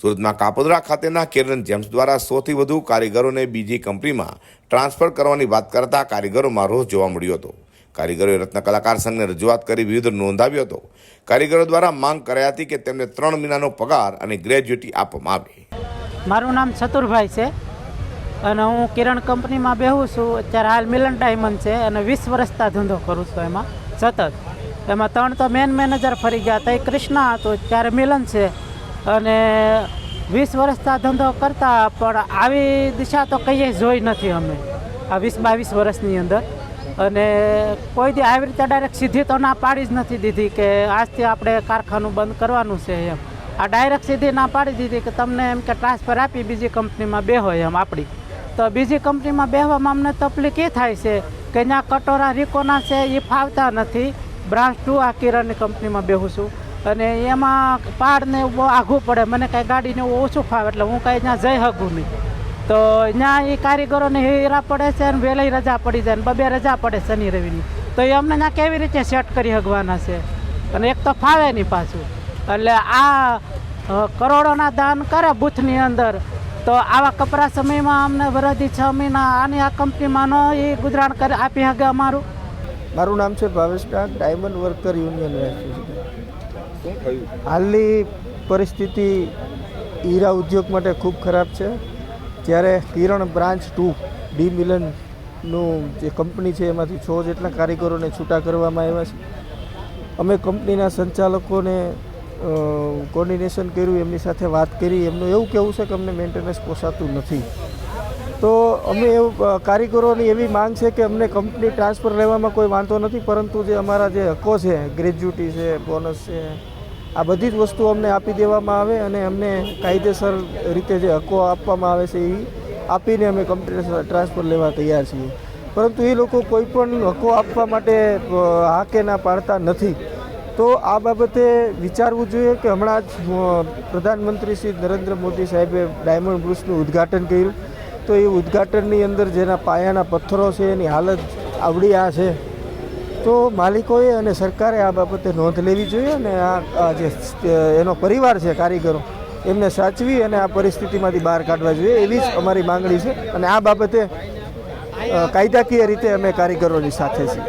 સુરતના કાપોદરા ખાતેના કેરન જેમ્સ દ્વારા સોથી વધુ કારીગરોને બીજી કંપનીમાં ટ્રાન્સફર કરવાની વાત કરતા કારીગરોમાં રોષ જોવા મળ્યો હતો. કારીગરોએ રત્નકલાકાર સંઘને રજૂઆત કરી વિરુદ્ધ નોંધાવ્યો હતો. કારીગરો દ્વારા માંગ કરાઈ હતી કે તેમને ત્રણ મહિનાનો પગાર અને ગ્રેજ્યુટી આપવામાં આવે. મારું નામ ચતુરભાઈ છે અને હું કિરણ કંપનીમાં બેહું છું. અત્યારે હાલ મિલન ડાયમંડ છે અને વીસ વર્ષતા ધંધો કરું છું એમાં. સતત. એમાં ત્રણ તો મેન મેનેજર ફરી ગયા હતા. એ કૃષ્ણા હતો, ત્યારે મિલન છે. અને વીસ વર્ષના ધંધો કરતા, પણ આવી દિશા તો કહીએ જોઈ નથી અમે. આ વીસ બાવીસ વર્ષની અંદર. અને કોઈ દી આવી રીતે ડાયરેક્ટ સીધી તો ના પાડી જ નથી દીધી કે આજથી આપણે કારખાનું બંધ કરવાનું છે એમ. આ ડાયરેક્ટ સીધી ના પાડી દીધી કે તમને એમ કે ટ્રાન્સફર આપી બીજી કંપનીમાં બેહો એમ આપણી. તો બીજી કંપનીમાં બેહવામાં અમને તકલીફ એ થાય છે કે ત્યાં કટોરા રીકોના છે એ ફાવતા નથી. બ્રાન્ચ ટુ આ કિરણની કંપનીમાં બેહું છું. અને એમાં પાડને બહુ આઘું પડે. મને કાંઈ ગાડીને એવું ઓછું ફાવે એટલે હું કાંઈ ત્યાં જઈ શકું નહીં. તો ત્યાં એ કારીગરોને હેરા પડે છે અને વહેલી રજા પડી જાય ને બબે રજા પડે શનિ રવિની. તો એ અમને ત્યાં કેવી રીતે સેટ કરી શકવાના છે? અને એક તો ફાવે નહીં પાછું. એટલે આ કરોડોના દાન કરે બૂથની અંદર. તો આવા કપરા સમયમાં અમને વરદી છ મહિના આની આ કંપનીમાં ન એ ગુજરાન કરી આપી શકે અમારું? મારું નામ છે Bhavesh Dang diamond worker union હાલની પરિસ્થિતિ હીરા ઉદ્યોગ માટે ખૂબ ખરાબ છે. જ્યારે કિરણ બ્રાન્ચ ટુ ડી મિલનનું જે કંપની છે એમાંથી છ જેટલા કારીગરોને છૂટા કરવામાં આવ્યા છે. અમે કંપનીના સંચાલકોને કોર્ડિનેશન કર્યું એમની સાથે વાત કરી. એમનું એવું કહેવું છે કે અમને મેન્ટેનન્સ પોસાતું નથી. તો અમે એવું કારીગરોની એવી માંગ છે કે અમને કંપની ટ્રાન્સફર લેવામાં કોઈ વાંધો નથી, પરંતુ જે અમારા જે હકો છે ગ્રેજ્યુટી છે, બોનસ છે, આ બધી જ વસ્તુઓ અમને આપી દેવામાં આવે અને અમને કાયદેસર રીતે જે હકો આપવામાં આવે છે એ આપીને અમે કંપની ટ્રાન્સફર લેવા તૈયાર છીએ. પરંતુ એ લોકો કોઈ પણ હકો આપવા માટે હા કે ના પાડતા નથી. તો આ બાબતે વિચારવું જોઈએ કે હમણાં જ પ્રધાનમંત્રી શ્રી નરેન્દ્ર મોદી સાહેબે ડાયમંડ બ્રુસનું ઉદ્ઘાટન કર્યું. તો એ ઉદ્ઘાટનની અંદર જેના પાયાના પથ્થરો છે, એની હાલત આવડી આ છે. તો માલિકોએ અને સરકારે આ બાબતે નોંધ લેવી જોઈએ અને આ જે એનો પરિવાર છે, કારીગરો, એમને સાચવી અને આ પરિસ્થિતિમાંથી બહાર કાઢવા જોઈએ. એવી જ અમારી માંગણી છે અને આ બાબતે કાયદાકીય રીતે અમે કારીગરોની સાથે છીએ.